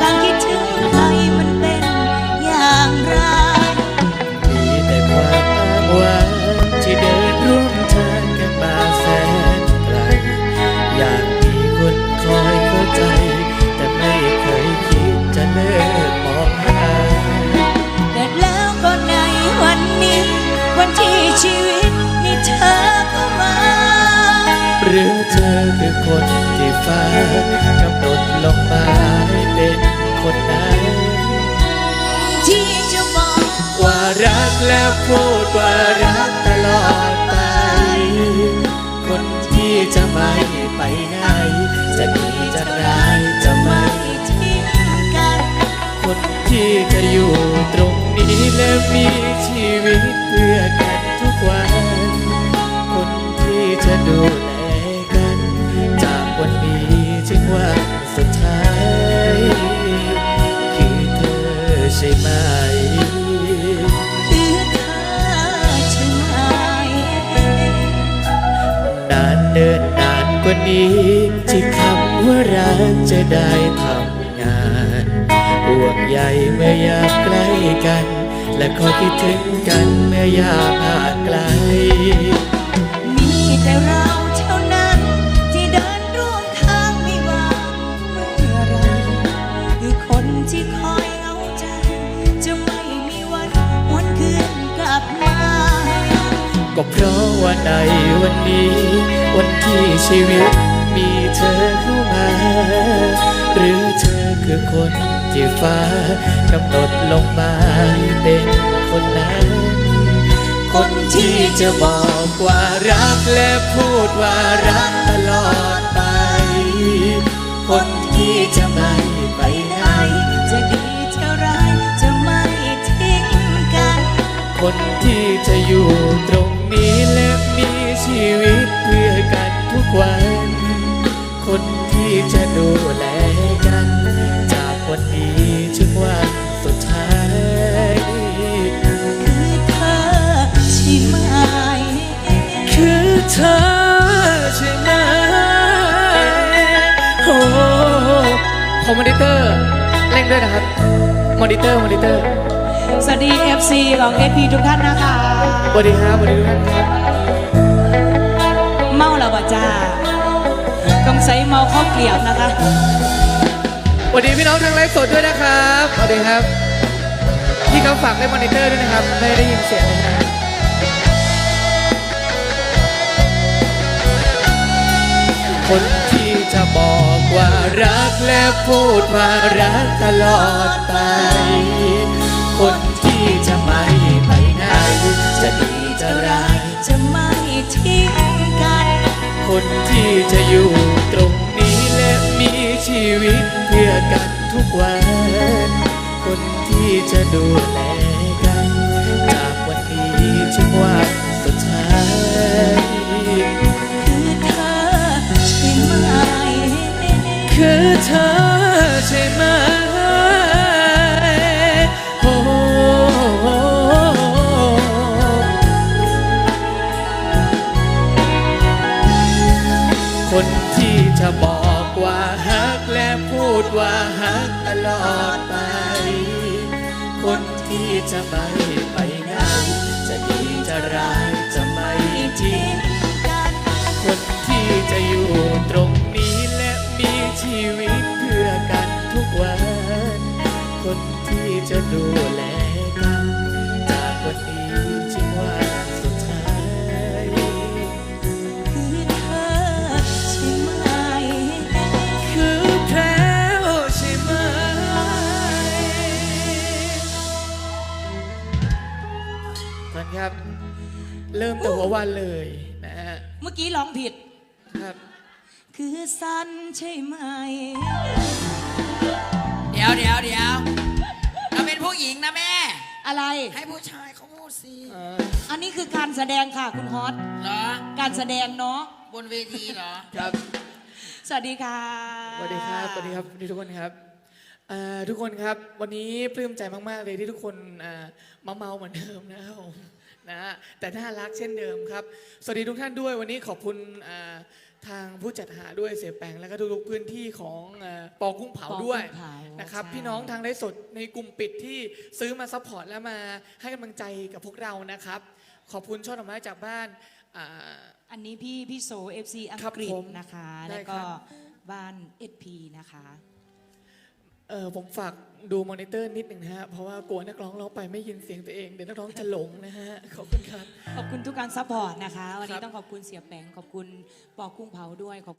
การคิดถึงใครมันเป็นอย่างไรมีแต่ความอ้างว้างที่เดินร่วมทางกันมาแสนไกล อยากมีคนคอยเข้าใจ แต่ไม่เคยคิดจะเลิกมองหาเกิดแล้วก็ในวันนี้ วันที่ชีวิตมีเธอเข้ามา หรือเธอคือคนที่ฟ้ากำหนดลงมา แล้วพูดว่ารักตลอดไป คนที่จะไม่ไปไหน จะดีจะร้ายจะไม่ไม่ทิ้งกัน คนที่จะอยู่ตรงนี้และมีชีวิตเพื่อกันทุกวัน คนที่จะดูแลกัน จากวันนี้ถึงวันสุดท้าย คือเธอใช่ไหม นี้ที่คำว่ารักจะได้ทำงานห่วงใยเมื่อยากใกล้กัน และคอยคิดถึงกันเมื่อยากห่างไกล มีแต่เรา ก็เพราะว่าในวันนี้ วันที่ชีวิตมีเธอเข้ามา หรือเธอคือคนที่ฟ้ากำหนดลงมาเป็นคนนั้น คนที่จะบอกว่ารักและพูดว่ารักตลอดไป คนที่จะไม่ไปไหนจะดีจะร้ายจะไม่ทิ้งกัน คนที่จะอยู่ตรง ชีวิตเพื่อกันทุกวัน คนที่จะดูแลกัน จากวันนี้ถึงวันสุดท้ายคือเธอใช่ไหมคือเธอใช่ไหมโอ้ขอมอนิเตอร์เร่งด้วยนะครับ มอนิเตอร์ มอนิเตอร์ สวัสดี FC ของ SP ทุกท่านนะคะ สวัสดีครับสวัสดีทุกท่านครับเมาแล้วบ่ จ้าต้องใส่เมาข้าวเกลียบนะคะสวัสดีพี่น้องทางไลฟ์สดด้วยนะครับสวัสดีครับพี่เขาฝากเล่นมอนิเตอร์ด้วยนะครับ ไม่ได้ยินเสียงเลยนะคนที่จะบอกว่ารักและพูดว่ารักตลอดไป คน คนที่จะอยู่ตรงนี้และมีชีวิตเพื่อกันทุกวัน คนที่จะดูแลกัน จากวันนี้ถึงวัน ว่าฮักตลอดไป คนที่จะไม่ไปไหนจะดีจะร้ายจะไม่ทิ้งกันคนที่จะอยู่ตรงนี้และมีชีวิตเพื่อกันทุกวัน คนที่จะดูแล ก่อนครับ เริ่มแต่หัววันเลยนะฮะเมื่อกี้ร้องผิด ครับ คือสันใช่ไหม เดี๋ยวเดี๋ยวเดี๋ยวเราเป็นผู้หญิงนะแม่ อะไร ให้ผู้ชายเขาพูดสิเอ่ออันนี้คือการแสดงค่ะคุณฮอต เหรอ การแสดงเนาะ บนเวทีเหรอ ครับสวัสดีค่ะ สวัสดีครับสวัสดีครับสวัสดีทุกคนครับเอ่อทุกคนครับวันนี้ปลื้มใจมากๆเลยที่ทุกคนเอ่อมาเมาเหมือนเดิมนะครับผมนะฮะแต่น่ารักเช่นเดิมครับ สวัสดีทุกท่านด้วยวันนี้ขอบคุณเอ่อทางผู้จัดหาด้วยเสียแปงแล้วก็ทุกๆพื้นที่ของเอ่อปอกุ้งเผาปอกุ้งด้วยเผานะครับ ใช่ พี่น้องทางได้สดในกลุ่มปิดที่ซื้อมาซัพพอร์ตและมาให้กำลังใจกับพวกเรานะครับ ขอบคุณช่อดอกไม้จากบ้านอ่า อันนี้พี่พี่โซ FC อังครับกฤษผมนะคะ ได้แล้วก็ครับ บ้าน SP นะคะ เออผมฝากดูมอนิเตอร์นิดหนึ่งนะฮะ เพราะว่ากลัวนักร้องร้องไปไม่ยินเสียงตัวเอง เดี๋ยวนักร้องจะหลงนะฮะ ขอบคุณครับ ขอบคุณทุกการซัพพอร์ตนะคะ วันคนี้รับต้องขอบคุณเสียแปงขอบคุณปอกุ้งเผาด้วยขอบ